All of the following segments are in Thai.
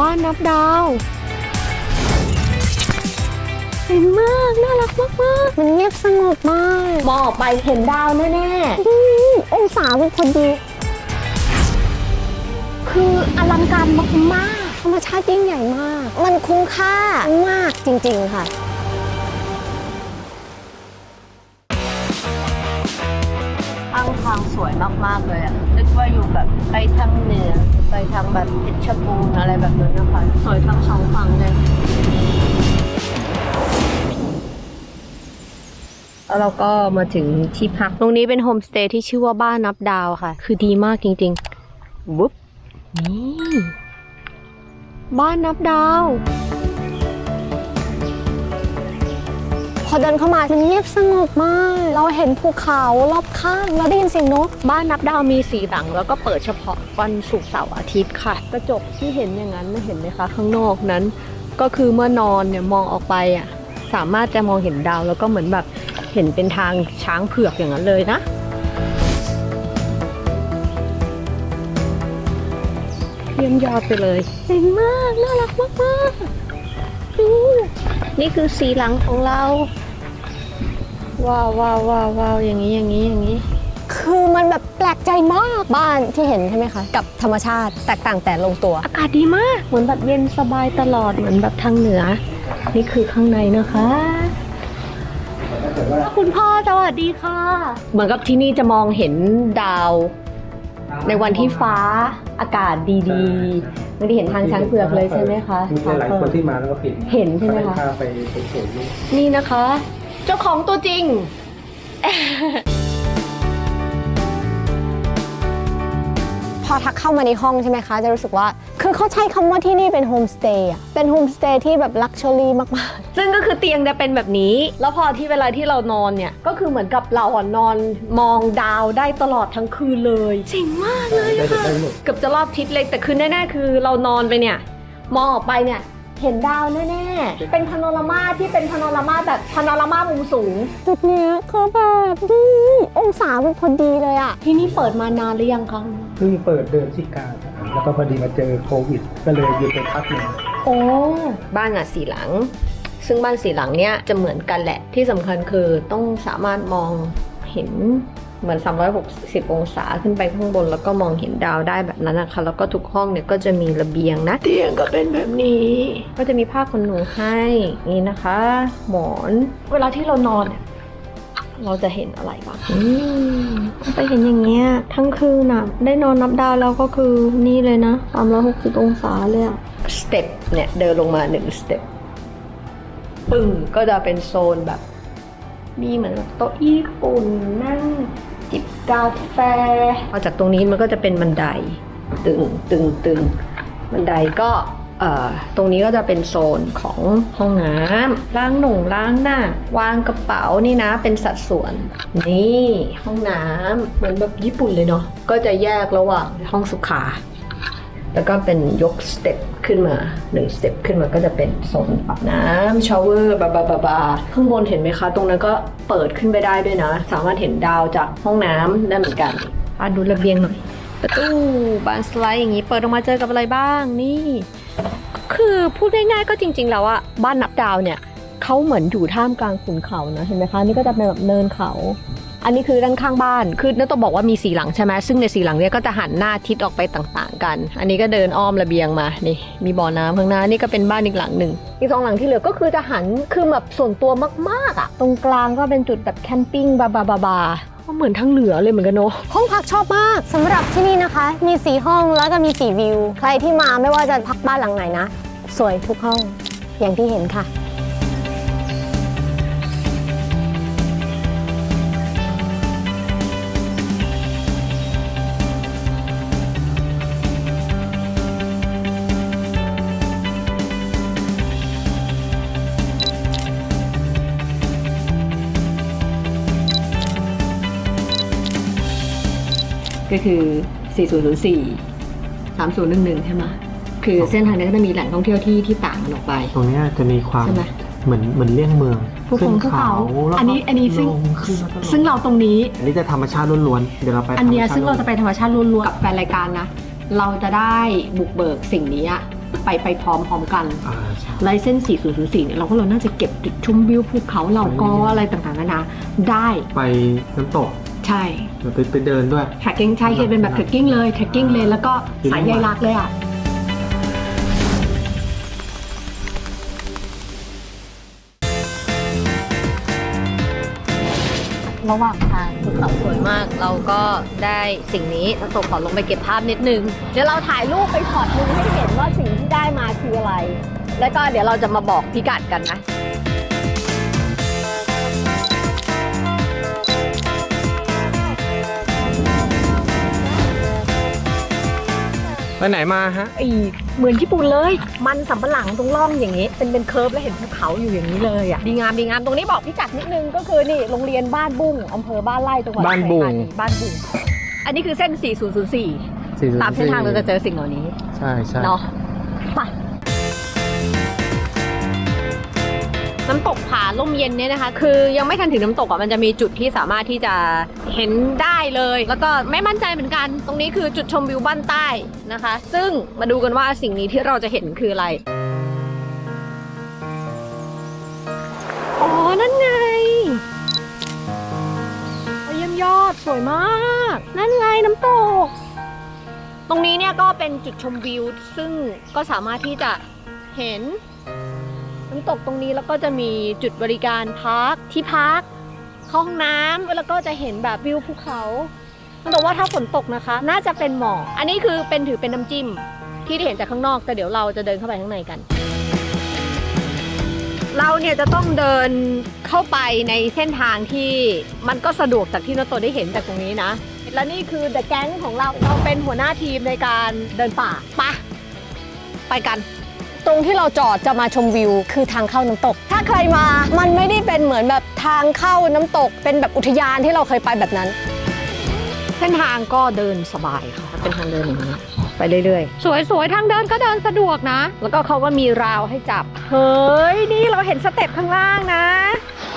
บ้านนับดาวเห็นมาก น่ารักมากมากมันเงียบสงบมากๆมองออกไปเห็นดาวแน่อืมองศาเป็นพอดีๆคืออลังการมากธรรมชาติยิ่งใหญ่มาก มันคุ้มค่ามากจริงๆค่ะๆอ้างทางสวยมากๆเลยอะนึกว่าอยู่แบบไปทางเหนือ ไปทางแบบเพชรบูรณ์อะไรแบบนั้นนะคะสวยทั้งสองฝั่งเลยแล้วเราก็มาถึงที่พัก ตรงนี้เป็นโฮมสเตย์ที่ชื่อว่าบ้านนับดาวค่ะ คือดีมากจริงๆวุ๊บนี่บ้านนับดาว อเดินเข้ามามันเงียบสงบมาก เราเห็นภูเขารอบข้างเราได้ยินเสียงนก บ้านนับดาวมีสีหลังแล้วก็เปิดเฉพาะวันศุกร์เสาร์อาทิตย์ค่ะ กระจกที่เห็นอย่างนั้นไม่เห็นไหมคะข้างนอกนั้น ก็คือเมื่อนอนเนี่ยมองออกไปอะสามารถจะมองเห็นดาวแล้วก็เหมือนแบบเห็นเป็นทางช้างเผือกอย่างนั้นเลยนะเยี่ยมยอดไปเลยเจ๋งมาก น่ารักมากมากๆดู นี่คือสีหลังของเรา ว้าวว้าวว้าวว้าวอย่างนี้อย่างนี้อย่างนี้ คือมันแบบแปลกใจมากบ้านที่เห็นใช่ไหมคะ กับธรรมชาติแตกต่างแต่ลงตัว อากาศดีมาก เหมือนแบบเย็นสบายตลอดเหมือนแบบทางเหนือ นี่คือข้างในนะคะคุณพ่อสวัสดีค่ะ เหมือนกับที่นี่จะมองเห็นดาว ในวันที่ฟ้าอากาศดีๆไม่ได้เห็นทางช้างเผือกเลยใช่ไหมคะมีหลายคนที่มาแล้วก็เห็นเห็นใช่ไหมคะเขาด้พาไปไปสวนนี่นี่นะคะ เจ้าของตัวจริง อทักเข้ามาในห้องใช่ไหมคะ จะรู้สึกว่า คือเขาใช้คำว่าที่นี่เป็นโฮมสเตย์อะเป็นโฮมสเตย์ที่แบบลักชัวรี่มากซึ่งก็คือเตียงจะเป็นแบบนี้ แล้วพอที่เวลาที่เรานอนเนี่ย ก็คือเหมือนกับเราอะนอนมองดาวได้ตลอดทั้งคืนเลย เจ๋งมากเลย ได้อะค่ะได้หมดเกือบจะรอบทิศเลย แต่คือแน่ๆ คือเรานอนไปเนี่ย มองออกไปเนี่ย เห็นดาวแน่ๆ เป็นพาโนรามาที่เป็นพาโนรามาแบบพาโนรามามุมสูง ๆจุดเนี้ยคือแบบดีองศาเป็นพอดีเลยอะที่นี่เปิดมานานหรือยังคะเพิ่งเปิดเดือนพฤศจิกาครับแล้วก็พอดีมาเจอโควิด ก็เลยหยุดไปพักหนึ่งโอ้บ้านอะสีหลัง ซึ่งบ้านสีหลังเนี่ยจะเหมือนกันแหละที่สำคัญคือต้องสามารถมองเห็นเหมือน 360 องศาขึ้นไปข้างบน แล้วก็มองเห็นดาวได้แบบนั้นนะคะ แล้วก็ทุกห้องเนี่ยก็จะมีระเบียงนะ เตียงก็เป็นแบบนี้ ก็จะมีผ้าขนหนูให้นี่นะคะ หมอน เวลาที่เรานอนเนี่ย เราจะเห็นอะไรบ้างอืมไปเห็นอย่างเงี้ย ทั้งคืนอะได้นอนนับดาวแล้วก็คือนี่เลยนะ360องศาเลยอะสเต็ปเนี่ย เดินลงมาหนึ่งสเต็ปปึ้งก็จะเป็นโซนแบบ มีเหมือนแบบโต๊ะญี่ปุ่นนั่งจิบกาแฟพอจากตรงนี้มันก็จะเป็นบันได ตึงตึงตึงบันไดก็เอ่อ ตรงนี้ก็จะเป็นโซนของห้องน้ำล้างหนุ่งล้างหน้า วางกระเป๋านี่นะเป็นสัดส่วน นี่ห้องน้ำเหมือนแบบญี่ปุ่นเลยเนาะก็จะแยกระหว่างห้องสุขาแล้วก็เป็นยกสเต็ปขึ้นมาหนึ่งสเต็ปขึ้นมาก็จะเป็นโซนอาบน้ำชาวเวอร์บาบาบาบาข้างบนเห็นไหมคะ ตรงนั้นก็เปิดขึ้นไปได้ด้วยนะ สามารถเห็นดาวจากห้องน้ำได้เหมือนกันอะดูระเบียงหน่อยประตูบานสไลด์อย่างนี้เปิดออกมาเจอกับอะไรบ้างนี่ คือพูดง่ายๆก็จริง ๆ แล้วอะบ้านนับดาวเนี่ยเขาเหมือนอยู่ท่ามกลางขุนเขานะเห็นไหมคะนี่ก็จะเป็นแบบเนินเขา อันนี้คือด้านข้างบ้านคือเนื้อต้องบอกว่ามีสีหลังใช่ไหมซึ่งในสีหลังเนี่ยก็จะหันหน้าทิศออกไปต่างๆ กัน อันนี้ก็เดินอ้อมระเบียงมานี่มีบ่อน้ำข้างหน้านี่ก็เป็นบ้านอีกหลังหนึ่งอีกสองหลังที่เหลือก็คือจะหันคือแบบส่วนตัวมากๆอะตรงกลางก็เป็นจุดแบบแคมปิ้งบาบาบาบา ก็เหมือนทั้งเหนือเลยเหมือนกันเนาะห้องพักชอบมากสำหรับที่นี่นะคะ มีสีห้องแล้วก็มีสีวิว ใครที่มาไม่ว่าจะพักบ้านหลังไหนนะ สวยทุกห้องอย่างที่เห็นค่ะ ก็คือ 4004 3011 ใช่ไหมคือเส้นทางนี้ก็จะมีแหล่งท่องเที่ยวที่ที่ต่างกันออกไป ตรงเนี้ยจะมีความใช่ไหม เหมือนเหมือนเลี่ยงเมืองภูเขาภูเขาแล้วก็อันนี้อันนี้ซึ่งลขึ้นแล้วก็ลซึ่งเราตรงนี้ อันนี้จะธรรมชาติล้วนๆเดี๋ยวเราไปอันเนี้ยธมชติซึ่งเราจะไปธรรมชาติล้วนๆกับแฟนรายการนะ เราจะได้บุกเบิกสิ่งนี้อะไปไปพร้อมๆกัน อ่าใช่ ไลเส้น 4004เนี่ยเราก็เราน่าจะเก็บจุดชมวิวภูเขาเหล่ากออะไรต่างๆนานาได้ไปน้ำตก ใช่เดี๋ยวไปไปเดินด้วย แทร็กกิ้งใช่คือเป็นแบบ trekking เลย trekking เลยแล้วก็สายใยรักเลยอะระหว่างทางภูเขาสวยมาก เราก็ได้สิ่งนี้เราตกขอลงไปเก็บภาพนิดนึง เดี๋ยวเราถ่ายรูปไปช็อตนึงให้เห็นว่าสิ่งที่ได้มาคืออะไร แล้วก็เดี๋ยวเราจะมาบอกพิกัดกันนะ ไปไหนมาฮะ ไอเหมือนญี่ปุ่นเลย มันสำปะหลังตรงร่องอย่างนี้ เป็นเป็นเคิร์ฟแล้วเห็นภูเขาอยู่อย่างนี้เลยอะ ดีงามดีงาม ตรงนี้บอกพิกัดนิดนึงก็คือนี่โรงเรียนบ้านบุ้งอำเภอบ้านไร่จังหวัดบ้านบุ้ง อุทัยธนีบ้านบุ้งอันนี้คือเส้น 4004 ตามเส้นทางเราจะเจอสิ่งเหล่านี้ใช่ใช่ เนาะไปน้ำตก ผาล่มเย็นเนี่ยนะคะ คือยังไม่ทันถึงน้ำตกอะมันจะมีจุดที่สามารถที่จะเห็นได้เลย แล้วก็ไม่มั่นใจเหมือนกัน ตรงนี้คือจุดชมวิวบ้านใต้นะคะ ซึ่งมาดูกันว่าสิ่งนี้ที่เราจะเห็นคืออะไรอ๋อนั่นไงเยี่ยมยอดสวยมาก นั่นไงน้ำตก ตรงนี้เนี่ยก็เป็นจุดชมวิว ซึ่งก็สามารถที่จะเห็น น้ำตกตรงนี้แล้วก็จะมีจุดบริการพักที่พักเข้าห้องน้ำแล้วก็จะเห็นแบบวิวภูเขาต้องบอกว่าถ้าฝนตกนะคะ น่าจะเป็นหมอกอันนี้คือเป็นถือเป็นน้ำจิ้ม ที่ได้เห็นจากข้างนอกแต่เดี๋ยวเราจะเดินเข้าไปข้างในกัน เราเนี่ยจะต้องเดินเข้าไปในเส้นทางที่มันก็สะดวกจากที่นโตได้เห็นจากตรงนี้นะ และนี่คือ The Gang ของเราเราเป็นหัวหน้าทีมในการเดินป่าปะไปกัน ตรงที่เราจอดจะมาชมวิว คือทางเข้าน้ำตก ถ้าใครมา มันไม่ได้เป็นเหมือนแบบทางเข้าน้ำตก เป็นแบบอุทยานที่เราเคยไปแบบนั้น เส้นทางก็เดินสบายค่ะ เป็นทางเดินอย่างนี้ไปเรื่อยๆ สวยๆ ทางเดินก็เดินสะดวกนะ แล้วก็เขาก็มีราวให้จับ เฮ้ย นี่เราเห็นสเต็ปข้างล่างนะ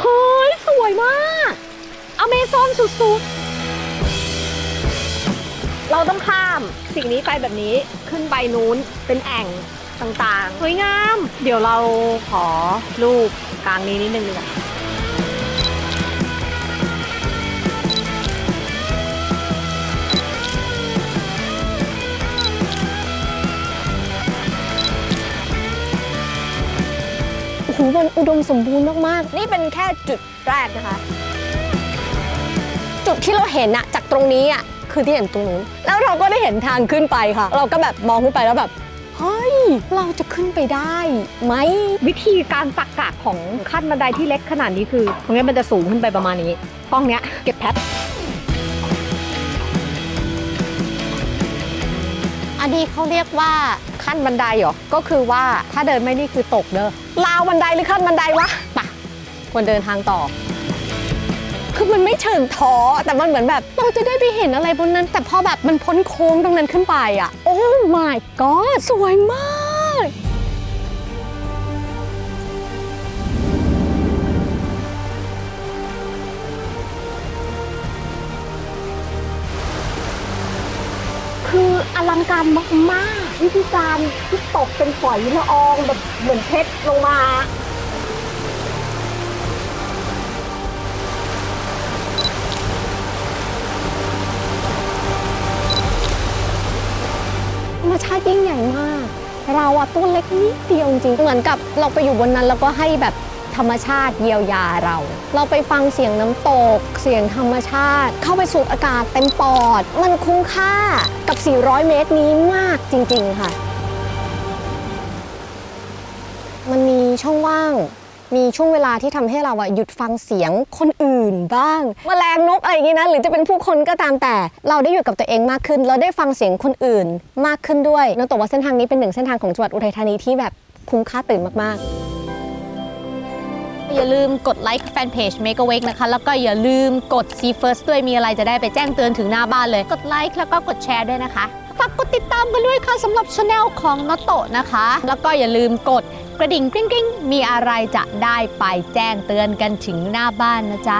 เฮ้ย สวยมาก อเมซอนสุดๆ เราต้องข้ามสิ่งนี้ไปแบบนี้ขึ้นไปนู้นเป็นแอ่ง ต่างๆ สวยงาม เดี๋ยวเราขอรูปกลางนี้นิดนึงดีกว่าโอ้โหมันอุดมสมบูรณ์มากๆ นี่เป็นแค่จุดแรกนะคะ จุดที่เราเห็นอะจากตรงนี้อะคือที่เห็นตรงนู้น แล้วเราก็ได้เห็นทางขึ้นไปค่ะ เราก็แบบมองขึ้นไปแล้วแบบ เฮ้ย เราจะขึ้นไปได้ไหม วิธีการตักกะของขั้นบันไดที่เล็กขนาดนี้คือ ตรงนี้มันจะสูงขึ้นไปประมาณนี้กล้องเนี้ยเก็บแพ็คอันนี้เขาเรียกว่าขั้นบันไดเหรอ ก็คือว่าถ้าเดินไม่นี่คือตกเด้อราวบันไดหรือขั้นบันไดวะปะควรเดินทางต่อ คือมันไม่เชิงท้อแต่มันเหมือนแบบเราจะได้ไปเห็นอะไรบนนั้น แต่พอแบบมันพ้นโค้งตรงนั้นขึ้นไปอะ โอ้ my god สวยมากคืออลังการมากๆวิธีการที่ตกเป็นฝอยละอองแบบเหมือนเพชรลงมา รรมชาติยิ่งใหญ่มาก เราอะตัวเล็กนิดเดียวจริงเหมือนกับเราไปอยู่บนนั้นแล้วก็ให้แบบธรรมชาติเยียวยาเรา เราไปฟังเสียงน้ำตก เสียงธรรมชาติ เข้าไปสูดอากาศเต็มปอด มันคุ้มค่ากับ 400 เมตรนี้มากจริง ๆ ค่ะ มันมีช่องว่าง มีช่วงเวลาที่ทำให้เราอะหยุดฟังเสียงคนอื่นบ้างแมลงนกอะไรอย่างงี้นะหรือจะเป็นผู้คนก็ตามแต่ เราได้อยู่กับตัวเองมากขึ้น เราได้ฟังเสียงคนอื่นมากขึ้นด้วยนกตกว่าเส้นทางนี้เป็นหนึ่งเส้นทางของจังหวัดอุทัยธานีที่แบบคุ้มค่าตื่นมากๆอย่าลืมกดไลค์แฟนเพจ Make a Wake นะคะ แล้วก็อย่าลืมกด See First ด้วยมีอะไรจะได้ไปแจ้งเตือนถึงหน้าบ้านเลย กดไลค์แล้วก็กดแชร์ด้วยนะคะ ฝากกดติดตามกันด้วยค่ะสำหรับช anel ของนโตะนะคะ แล้วก็อย่าลืมกด กระดิ่งกริ๊งกริ๊งมีอะไรจะได้ไปแจ้งเตือนกันถึงหน้าบ้านนะจ๊ะ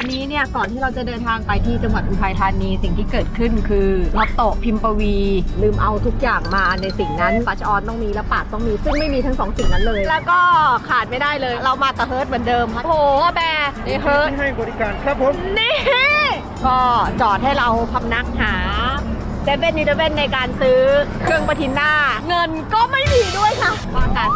วันนี้เนี่ยเนี่ยก่อนที่เราจะเดินทางไปที่จังหวัดอุทัยธานีสิ่งที่เกิดขึ้นคือลอตโตะพิมพ์ปวี ลืมเอาทุกอย่างมาในสิ่งนั้นปัจออนต้องมีและปาดต้องมี ซึ่งไม่มีทั้งสองสิ่งนั้นเลย แล้วก็ขาดไม่ได้เลย เรามาตะเฮิร์ตเหมือนเดิมโอ้โหแบร์นี่เฮิร์ตให้บริการครับผม นี่ ก็จอดให้เราพำนักหาเซเว่นนีเดเว่นในการซื้อเครื่องปะทินหน้า เงินก็ไม่มีด้วยค่ะว่ากัน